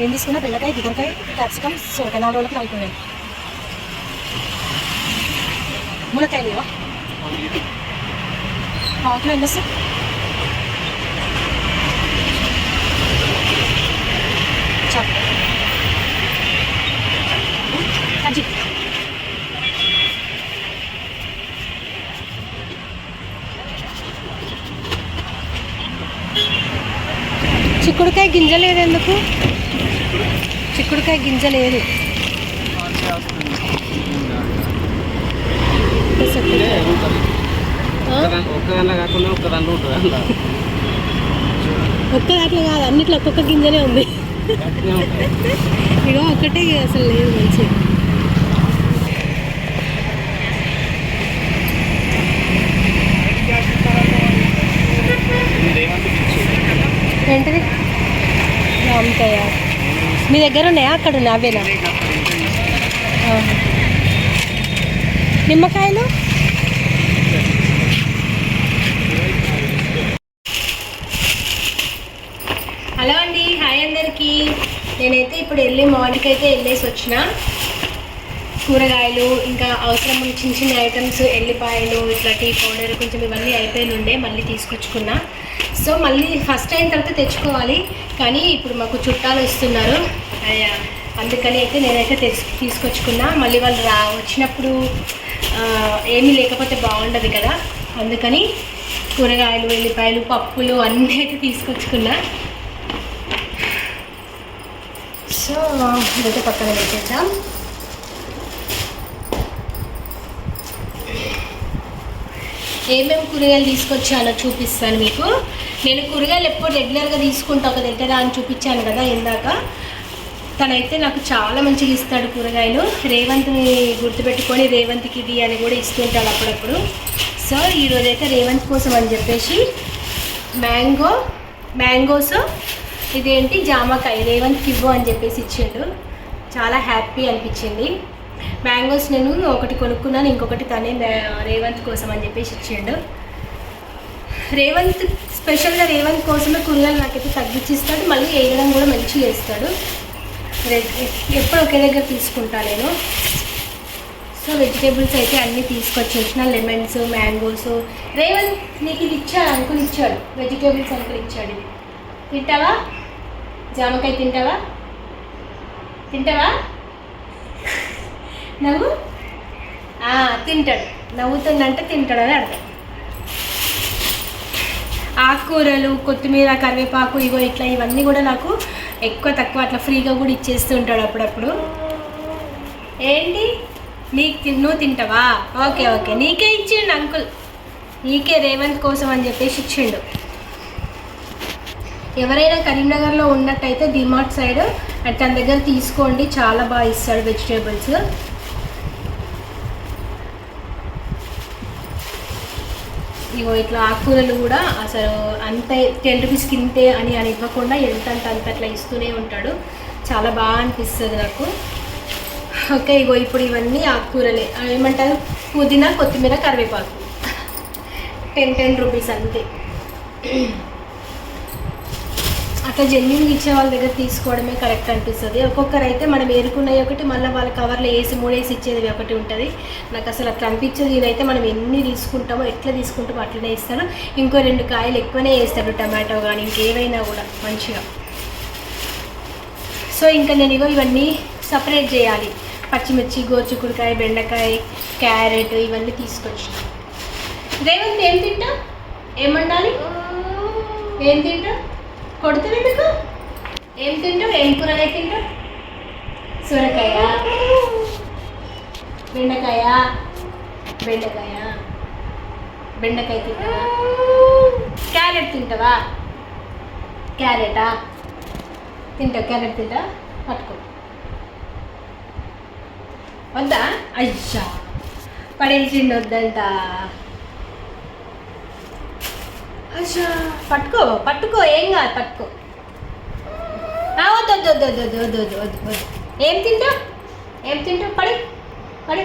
ఏం తీసుకున్న పిల్లకాయ గిగరకాయ క్యాప్సికమ్ సొరకాయ నాలుగు రోజులకు నలభై వేలు లేవా ఆకులు ఎన్ని చిక్కుడుకాయ గింజ ఎందుకు ఇంకా గింజ లేదు ఒక్క దాంట్లో కాదు అన్నిట్లో ఒక్కొక్క గింజనే ఉంది. ఇక ఒక్కటే అసలు లేదు మంచి ఏంటిది మీ దగ్గర ఉన్నాయా? అక్కడ ఉన్నాయి? అవేనా? నిమ్మకాయలు? హలో అండి హాయ్ అందరికీ. నేనైతే ఇప్పుడు వెళ్ళి మార్నింగ్ అయితే వెళ్ళేసి వచ్చిన. కూరగాయలు ఇంకా అవసరం చిన్న చిన్న ఐటమ్స్ ఎల్లిపాయలు ఇట్లా టీ పౌడర్ కొంచెం ఇవన్నీ అయిపోయి ఉండే మళ్ళీ తీసుకొచ్చుకున్నా. సో మళ్ళీ ఫస్ట్ అయిన తర్వాత తెచ్చుకోవాలి. కానీ ఇప్పుడు మాకు చుట్టాలు వస్తున్నారు. అందుకని అయితే నేనైతే తెచ్చు తీసుకొచ్చుకున్నా. మళ్ళీ వాళ్ళు రా వచ్చినప్పుడు ఏమీ లేకపోతే బాగుండదు కదా. అందుకని కూరగాయలు ఎల్లిపాయలు పప్పులు అన్నీ అయితే తీసుకొచ్చుకున్నా. సో ఇదైతే పక్కన పెట్టేద్దాం. ఏమేమి కూరగాయలు తీసుకొచ్చానో చూపిస్తాను మీకు. నేను కూరగాయలు ఎప్పుడు రెగ్యులర్గా తీసుకుంటా ఒక దగ్గర అని చూపించాను కదా ఇందాక. తనైతే నాకు చాలా మంచిగా ఇస్తాడు కూరగాయలు. రేవంత్ని గుర్తుపెట్టుకొని రేవంత్కి ఇది అని కూడా ఇస్తుంటాడు అప్పుడప్పుడు. సో ఈరోజైతే రేవంత్ కోసం అని చెప్పేసి మ్యాంగో మ్యాంగోస్ ఇదేంటి జామకాయ రేవంత్కి ఇవ్వు అని చెప్పేసి ఇచ్చిండు. చాలా హ్యాపీ అనిపించింది. మ్యాంగోస్ నేను ఒకటి కొనుక్కున్నాను ఇంకొకటి తనే రేవంత్ కోసం అని చెప్పేసి ఇచ్చిండు. రేవంత్ స్పెషల్గా రేవంత్ కోసమే కూరగాయలు నాకైతే తగ్గించిస్తాడు మళ్ళీ వేయడం కూడా మంచిగా వేస్తాడు. ఎప్పుడు ఒకే దగ్గర తీసుకుంటా నేను. సో వెజిటేబుల్స్ అయితే అన్నీ తీసుకొచ్చేసిన లెమన్స్ మ్యాంగోస్. రేవంత్ నీకు ఇది ఇచ్చాడు అంకుల్ ఇచ్చాడు. వెజిటేబుల్స్ అంకుల్ ఇచ్చాడు ఇది. తింటావా? జామకాయ తింటావా? తింటావా? నవ్వు? తింటాడు. నవ్వుతుందంటే తింటాడు అని అర్థం. ఆకుకూరలు కొత్తిమీర కరివేపాకు ఇగో ఇట్లా ఇవన్నీ కూడా నాకు ఎక్కువ తక్కువ అట్లా ఫ్రీగా కూడా ఇచ్చేస్తూ ఉంటాడు అప్పుడప్పుడు. ఏంటి? నీకు తిన్- నువ్వు తింటావా? Okay okay. నీకే ఇచ్చిండు అంకుల్. నీకే రేవంత్ కోసం అని చెప్పేసి ఇచ్చిండు. ఎవరైనా కరీంనగర్లో ఉన్నట్టయితే డిమార్ట్ సైడ్ అట్ తన దగ్గర తీసుకోండి. చాలా బాగా ఇస్తాడు వెజిటేబుల్స్. ఇగో ఇట్లా ఆకుకూరలు కూడా అసలు అంత టెన్ రూపీస్ ఇంతే అని అని ఇవ్వకుండా ఎంత అంత అంత అట్లా ఇస్తూనే ఉంటాడు. చాలా బాగా అనిపిస్తుంది నాకు. ఓకే ఇగో ఇప్పుడు ఇవన్నీ ఆకుకూరలే. ఏమంటారు? పుదీనా కొత్తిమీర కరివేపాకు. టెన్ టెన్ రూపీస్ అంతే. అట్లా జెన్యున్ ఇచ్చే వాళ్ళ దగ్గర తీసుకోవడమే కరెక్ట్ అనిపిస్తుంది. ఒక్కొక్కరు అయితే మనం ఏరుకున్నవి ఒకటి మళ్ళీ వాళ్ళ కవర్లో వేసి మూడేసి ఇచ్చేది ఒకటి ఉంటుంది. నాకు అసలు అట్లా అనిపించదు. ఇదైతే మనం ఎన్ని తీసుకుంటామో ఎట్లా తీసుకుంటామో అట్లనే ఇస్తాను. ఇంకో రెండు కాయలు ఎక్కువనే వేస్తాడు టమాటో కానీ ఇంకేవైనా కూడా మంచిగా. సో ఇంకా నేను ఇగో ఇవన్నీ సపరేట్ చేయాలి. పచ్చిమిర్చి గోరుచిక్కుడుకాయ బెండకాయ క్యారెట్ ఇవన్నీ తీసుకొచ్చిన. రేవంత్ ఏం తింటా? ఏమండాలి ఏం తింటా? కొడుతుంది మీకు ఏం తింటావు ఏం కూరగాయ తింటావు సొరకాయ బెండకాయ బెండకాయ బెండకాయ తింటావా క్యారెట్ తింటావా క్యారెటా తింటావు క్యారెట్ తింటా పట్టుకో వద్దా అయ్యా పడేసిండి వద్దంట అయ్యా పట్టుకో పట్టుకో ఏం కాదు పట్టుకో. వద్దు వద్దు వద్దు వద్దు వద్దు వద్దు వద్దు వద్దు. ఏం తింటావు? ఏం తింటావు? పడి పడి.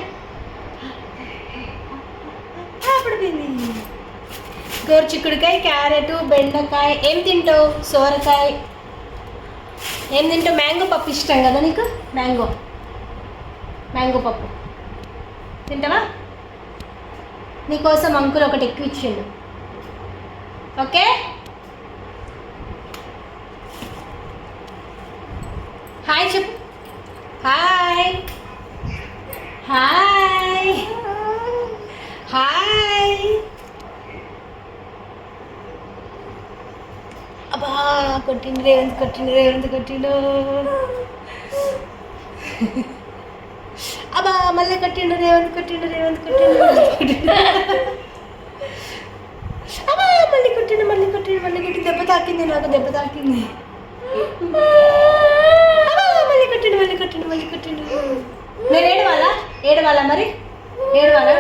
పడిపోయింది గోరు చిక్కుడుకాయ క్యారెట్ బెండకాయ ఏం తింటావు? సోరకాయ. ఏం తింటావు? మ్యాంగో పప్పు ఇష్టం కదా నీకు? మ్యాంగో. మ్యాంగో పప్పు. తింటావా? నీకోసం అంకుల్ ఒకటి ఎక్కువ ఇచ్చిండు. ఓకే? హాయ్ చెప్పు. హాయ్. హాయ్. హాయ్. అబ్బా కొట్టిండు రేవంత్ కొట్టిండు రేవంత్ కొట్టిండు. అబ్బా మళ్ళీ కొట్టిండు రేవంత్ కొట్టిండు రేవంత్ కొట్టిండు కొట్టిండు. కొట్టిండు మళ్ళీ కొట్టిండు మళ్ళీ కట్టి దెబ్బ తాకింది నాకు దెబ్బ తాకింది. మళ్ళీ కొట్టిండు మళ్ళీ కొట్టిండు మళ్ళీ కొట్టిండు. నేను ఏడవాలా? ఏడవాలా మరి? ఏడవాలా?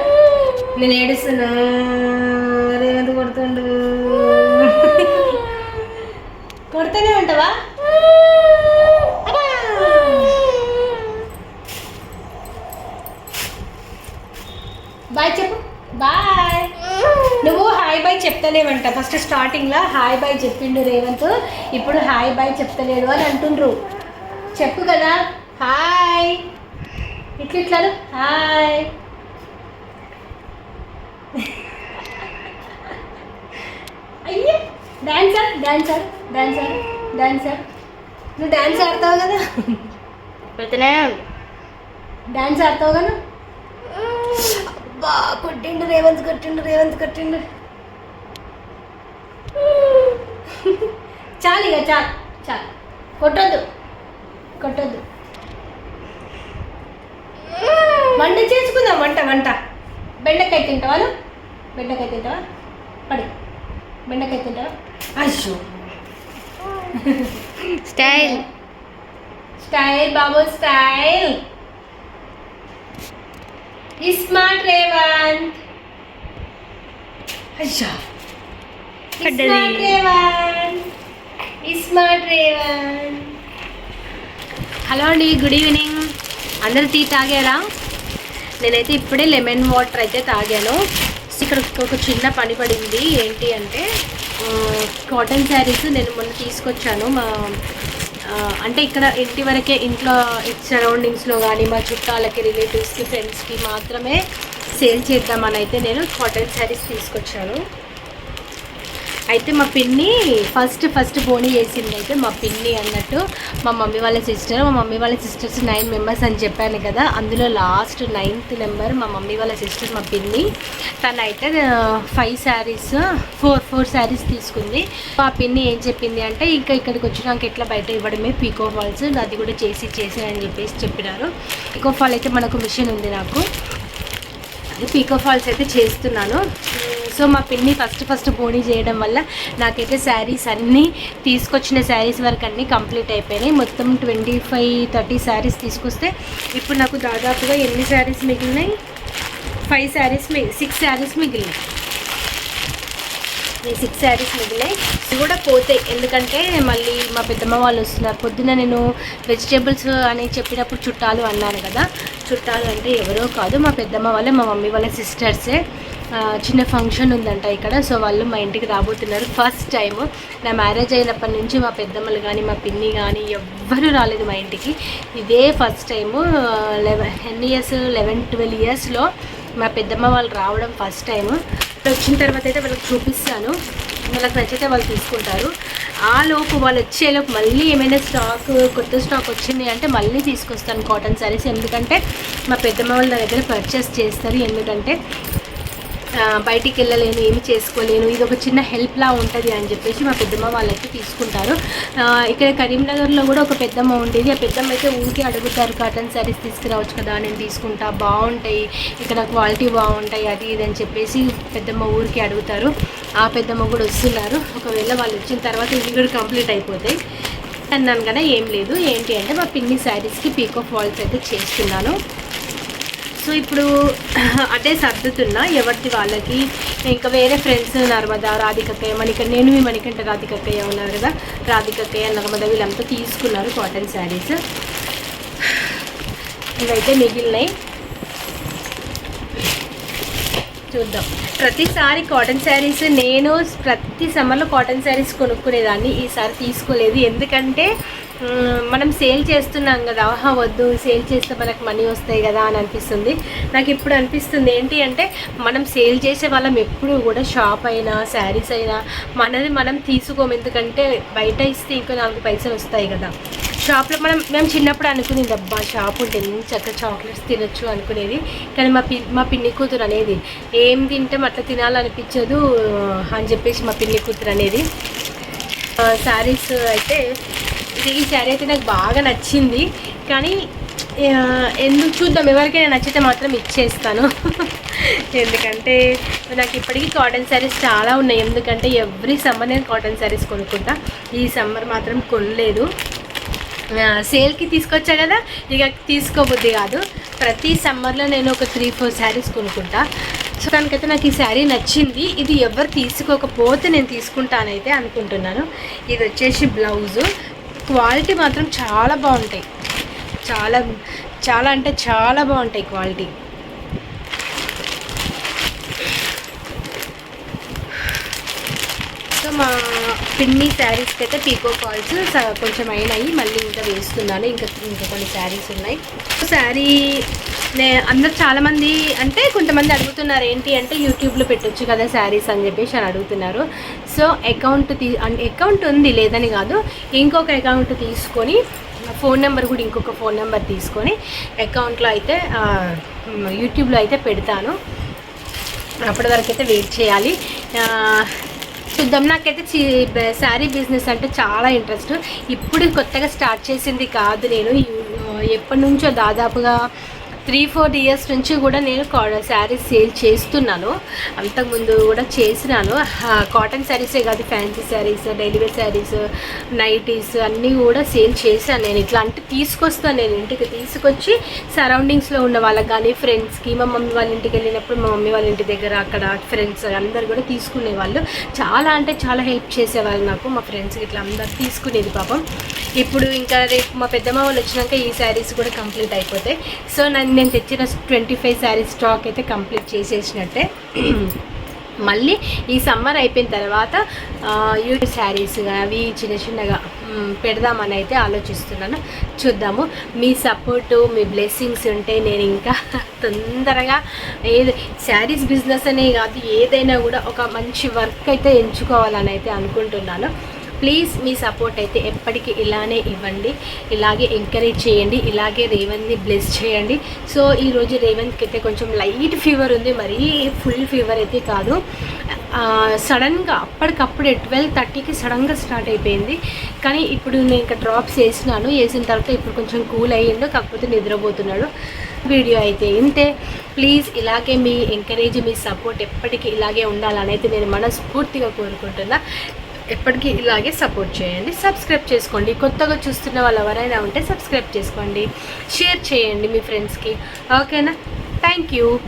నేను ఏడుస్తున్నా. రేవంత్ కొడుతుండు? కొడుతూనే ఉంటావా? బాయ్ చెప్పు. బాయ్. నువ్వు హాయ్ బాయ్ చెప్తలేవంట. ఫస్ట్ స్టార్టింగ్లో హాయ్ బాయ్ చెప్పిండు రేవంత్. ఇప్పుడు హాయ్ బాయ్ చెప్తలేడు అని అంటుండ్రు. చెప్పు కదా. హాయ్. ఇట్లా ఇట్లా అను. హాయ్. అయ్యే డాన్సర్ డాన్సర్ డాన్సర్ డాన్సర్ నువ్వు డాన్స్ ఆడతావు కదా. పెడుతూనే డాన్స్ ఆడతావు కదా. అబ్బా కొట్టిండు రేవంత్ కొట్టిండు రేవంత్ కొట్టిండు. చాలు ఇక చాలు చాలు. కొట్టొద్దు కొట్టొద్దు. వంట చేసుకుందాం వంట వంట. బెండకాయ తింటావా? బెండకాయ తింటావా? పడి. బెండకాయ తింటావా? అయ్యో. స్టైల్. స్టైల్ బాబు స్టైల్. స్మార్ట్ రేవంత్. అయ్యా పడ్డది. Smart Revanth smart Revanth hello అండి గుడ్ ఈవినింగ్ అందరు టీ తాగారా? నేనైతే ఇప్పుడే లెమన్ వాటర్ అయితే తాగాను. ఇక్కడ ఒక చిన్న పని పడింది. ఏంటి అంటే కాటన్ శారీస్ నేను మొన్న తీసుకొచ్చాను. మా అంటే ఇక్కడ ఇంటి వరకే ఇంట్లో సరౌండింగ్స్లో కానీ మా చుట్టాలకి రిలేటివ్స్కి ఫ్రెండ్స్కి మాత్రమే సేల్ చేద్దామని అయితే నేను కాటన్ శారీస్ తీసుకొచ్చాను. అయితే మా పిన్ని ఫస్ట్ ఫస్ట్ పోనీ చేసింది అయితే మా పిన్ని అన్నట్టు మా మమ్మీ వాళ్ళ సిస్టర్ మా మమ్మీ వాళ్ళ సిస్టర్స్ నైన్ మెంబర్స్ అని చెప్పాను కదా. అందులో లాస్ట్ నైన్త్ నెంబర్ మా మమ్మీ వాళ్ళ సిస్టర్ మా పిన్ని. తనైతే five saris four four saris తీసుకుంది. మా పిన్ని ఏం చెప్పింది అంటే ఇంకా ఇక్కడికి వచ్చినాక ఎట్లా బయట ఇవ్వడమే? పీకో ఫాల్స్ అది కూడా చేసి చేసి అని చెప్పేసి చెప్పినారు. పీకో ఫాల్ అయితే మనకు మిషన్ ఉంది నాకు. అది పీకో ఫాల్స్ అయితే చేస్తున్నాను. సో మా పిన్ని ఫస్ట్ ఫస్ట్ పోనీ చేయడం వల్ల నాకైతే శారీస్ అన్నీ తీసుకొచ్చిన శారీస్ వరకు అన్నీ కంప్లీట్ అయిపోయినాయి. మొత్తం ట్వంటీ ఫైవ్ థర్టీ శారీస్ తీసుకొస్తే ఇప్పుడు నాకు దాదాపుగా ఎన్ని శారీస్ మిగిలినాయి? ఫైవ్ శారీస్ మి సిక్స్ శారీస్ మిగిలినాయి. నేను సిక్స్ శారీస్ మిగిలినాయి. ఇవి కూడా పోతాయి. ఎందుకంటే మళ్ళీ మా పెద్దమ్మ వాళ్ళు వస్తున్నారు. పొద్దున నేను వెజిటేబుల్స్ అని చెప్పినప్పుడు చుట్టాలు అన్నాను కదా. చుట్టాలు అంటే ఎవరో కాదు. మా పెద్దమ్మ వాళ్ళే మా మమ్మీ వాళ్ళ సిస్టర్సే. చిన్న ఫంక్షన్ ఉందంట ఇక్కడ. సో వాళ్ళు మా ఇంటికి రాబోతున్నారు. ఫస్ట్ టైం నా మ్యారేజ్ అయినప్పటి నుంచి మా పెద్దమ్మలు కానీ మా పిన్ని కానీ ఎవ్వరూ రాలేదు మా ఇంటికి. ఇదే ఫస్ట్ టైము లెవెన్ ఎన్ని ఇయర్స్ లెవెన్ ట్వెల్వ్ ఇయర్స్లో మా పెద్దమ్మ వాళ్ళు రావడం ఫస్ట్ టైం వచ్చిన తర్వాత అయితే వాళ్ళకి చూపిస్తాను. వాళ్ళకి నచ్చితే వాళ్ళు తీసుకుంటారు. ఆ లోపు వాళ్ళు వచ్చేలోపు మళ్ళీ ఏమైనా స్టాక్ కొత్త స్టాక్ వచ్చింది అంటే మళ్ళీ తీసుకొస్తాను కాటన్ శారీస్ ఎందుకంటే మా పెద్దమ్మ వాళ్ళ దగ్గర పర్చేస్ చేస్తారు. ఎందుకంటే బయటికి వెళ్ళలేను ఏమి చేసుకోలేను ఇది ఒక చిన్న హెల్ప్లా ఉంటుంది అని చెప్పేసి మా పెద్దమ్మ వాళ్ళైతే తీసుకుంటారు. ఇక్కడ కరీంనగర్లో కూడా ఒక పెద్దమ్మ ఉండేది. ఆ పెద్దమ్మ అయితే ఊరికి అడుగుతారు కాటన్ శారీస్ తీసుకురావచ్చు కదా నేను తీసుకుంటా బాగుంటాయి ఇక్కడ క్వాలిటీ బాగుంటాయి అది ఇది అని చెప్పేసి పెద్దమ్మ ఊరికి అడుగుతారు. ఆ పెద్దమ్మ కూడా వస్తున్నారు. ఒకవేళ వాళ్ళు వచ్చిన తర్వాత ఇవి కూడా కంప్లీట్ అయిపోతాయి. అన్నాను కదా ఏం లేదు. ఏంటి అంటే మా పిన్ని శారీస్కి పీకో ఫాల్స్ అయితే చేస్తున్నాను. సో ఇప్పుడు అదే సర్దుతున్నా ఎవరిది వాళ్ళకి. ఇంకా వేరే ఫ్రెండ్స్ నర్మద రాధికక్కయ్య మణిక నేను మీ మణికంట రాధికక్కయ్య ఉన్నారు కదా. రాధికక్కయ్య నర్మద వీళ్ళంతా తీసుకున్నారు కాటన్ శారీస్ ఇవైతే మిగిలినాయి. చూద్దాం. ప్రతిసారి కాటన్ శారీస్ నేను ప్రతి సమ్మర్లో కాటన్ శారీస్ కొనుక్కునేదాన్ని. ఈసారి తీసుకోలేదు. ఎందుకంటే మనం సేల్ చేస్తున్నాం కదా. ఆహా వద్దు. సేల్ చేస్తే మనకు మనీ వస్తాయి కదా అని అనిపిస్తుంది. నాకు ఇప్పుడు అనిపిస్తుంది ఏంటి అంటే మనం సేల్ చేసే వాళ్ళం ఎప్పుడు కూడా షాప్ అయినా శారీస్ అయినా మనది మనం తీసుకోము. ఎందుకంటే బయట ఇస్తే ఇంకో నాలుగు పైసలు వస్తాయి కదా. షాప్లో మనం మేము చిన్నప్పుడు అనుకునేది అబ్బా షాప్ ఉంటే ఎన్ని చక్కగా చాక్లెట్స్ తినొచ్చు అనుకునేది. కానీ మా పి మా పిన్ని కూతురు అనేది ఏం తింటే అట్లా తినాలనిపించదు అని చెప్పేసి మా పిన్ని కూతురు అనేది. శారీస్ అయితే ఇది ఈ శారీ అయితే నాకు బాగా నచ్చింది. కానీ ఎందుకు చూద్దాం ఎవరికైనా నచ్చితే మాత్రం ఇచ్చేస్తాను. ఎందుకంటే నాకు ఇప్పటికీ కాటన్ శారీస్ చాలా ఉన్నాయి. ఎందుకంటే ఎవ్రీ సమ్మర్ నేను కాటన్ శారీస్ కొనుక్కుంటా. ఈ సమ్మర్ మాత్రం కొనలేదు. సేల్కి తీసుకొచ్చా కదా? ఇక తీసుకోబుద్ది కాదు. ప్రతి సమ్మర్లో నేను ఒక త్రీ ఫోర్ శారీస్ కొనుక్కుంటా. సో దానికైతే నాకు ఈ శారీ నచ్చింది. ఇది ఎవరు తీసుకోకపోతే నేను తీసుకుంటానైతే అనుకుంటున్నాను. ఇది వచ్చేసి బ్లౌజు. క్వాలిటీ మాత్రం చాలా బాగుంటాయి. చాలా చాలా అంటే చాలా బాగుంటాయి క్వాలిటీ. మా పిన్ని శారీస్కి అయితే పీకో ఫాల్స్ స- కొంచెం అయినాయి మళ్ళీ ఇంకా వేస్తున్నాను ఇంకా ఇంకా కొన్ని శారీస్ ఉన్నాయి. శారీ నే అందరు చాలామంది అంటే కొంతమంది అడుగుతున్నారు ఏంటి అంటే యూట్యూబ్లో పెట్టొచ్చు కదా శారీస్ అని చెప్పేసి అని అడుగుతున్నారు. సో అకౌంట్ తీ అకౌంట్ ఉంది లేదని కాదు ఇంకొక అకౌంట్ తీసుకొని ఫోన్ నెంబర్ కూడా ఇంకొక ఫోన్ నెంబర్ తీసుకొని అకౌంట్లో అయితే యూట్యూబ్లో అయితే పెడతాను. అప్పటి వరకు అయితే వెయిట్ చేయాలి. చూద్దాం. నాకైతే చీ- శారీ బిజినెస్ అంటే చాలా ఇంట్రెస్ట్. ఇప్పుడు కొత్తగా స్టార్ట్ చేసింది కాదు నేను. ఎప్పటి నుంచో దాదాపుగా త్రీ ఫోర్ ఇయర్స్ నుంచి కూడా నేను శారీస్ సేల్ చేస్తున్నాను. అంతకుముందు కూడా చేసినాను. కాటన్ శారీసే కాదు fancy saris daily wear saris nighties అన్నీ కూడా సేల్ చేశాను నేను. ఇట్లా అంటే తీసుకొస్తాను నేను ఇంటికి తీసుకొచ్చి సరౌండింగ్స్లో ఉన్న వాళ్ళకి కానీ ఫ్రెండ్స్కి మా మమ్మీ వాళ్ళ ఇంటికి వెళ్ళినప్పుడు మా మమ్మీ వాళ్ళ ఇంటి దగ్గర అక్కడ ఫ్రెండ్స్ అందరు కూడా తీసుకునేవాళ్ళు చాలా అంటే చాలా హెల్ప్ చేసేవాళ్ళు నాకు మా ఫ్రెండ్స్కి ఇట్లా అందరు తీసుకునేది పాపం. ఇప్పుడు ఇంకా రేపు మా పెద్దమ్మ వాళ్ళు వచ్చినాక ఈ శారీస్ కూడా కంప్లీట్ అయిపోతాయి. సో నన్ను నేను తెచ్చిన ట్వంటీ ఫైవ్ శారీస్ స్టాక్ అయితే కంప్లీట్ చేసేసినట్టే. మళ్ళీ ఈ సమ్మర్ అయిపోయిన తర్వాత యూట్యూబ్ శారీస్ అవి చిన్న చిన్నగా పెడదామని అయితే ఆలోచిస్తున్నాను. చూద్దాము. మీ సపోర్టు మీ బ్లెస్సింగ్స్ ఉంటే నేను ఇంకా తొందరగా ఏది శారీస్ బిజినెస్ అనే కాదు ఏదైనా కూడా ఒక మంచి వర్క్ అయితే ఎంచుకోవాలని అయితే అనుకుంటున్నాను. ప్లీజ్ మీ సపోర్ట్ అయితే ఎప్పటికీ ఇలానే ఇవ్వండి. ఇలాగే ఎంకరేజ్ చేయండి. ఇలాగే రేవంత్ని బ్లెస్ చేయండి. సో ఈరోజు రేవంత్కి అయితే కొంచెం లైట్ ఫీవర్ ఉంది. మరీ ఫుల్ ఫీవర్ అయితే కాదు. సడన్గా అప్పటికప్పుడే ట్వెల్వ్ థర్టీకి సడన్గా స్టార్ట్ అయిపోయింది. కానీ ఇప్పుడు నేను ఇంకా డ్రాప్స్ వేసినాను వేసిన తర్వాత ఇప్పుడు కొంచెం కూల్ అయ్యిండు. కాకపోతే నిద్రపోతున్నాడు. వీడియో అయితే ఇంతే. ప్లీజ్ ఇలాగే మీ ఎంకరేజ్ మీ సపోర్ట్ ఎప్పటికీ ఇలాగే ఉండాలని అయితే నేను మనస్ఫూర్తిగా కోరుకుంటున్నా. ఎప్పటికీ ఇలాగే సపోర్ట్ చేయండి. సబ్స్క్రైబ్ చేసుకోండి. కొత్తగా చూస్తున్న వాళ్ళు ఎవరైనా ఉంటే సబ్స్క్రైబ్ చేసుకోండి. షేర్ చేయండి మీ ఫ్రెండ్స్కి. ఓకేనా? Thank you.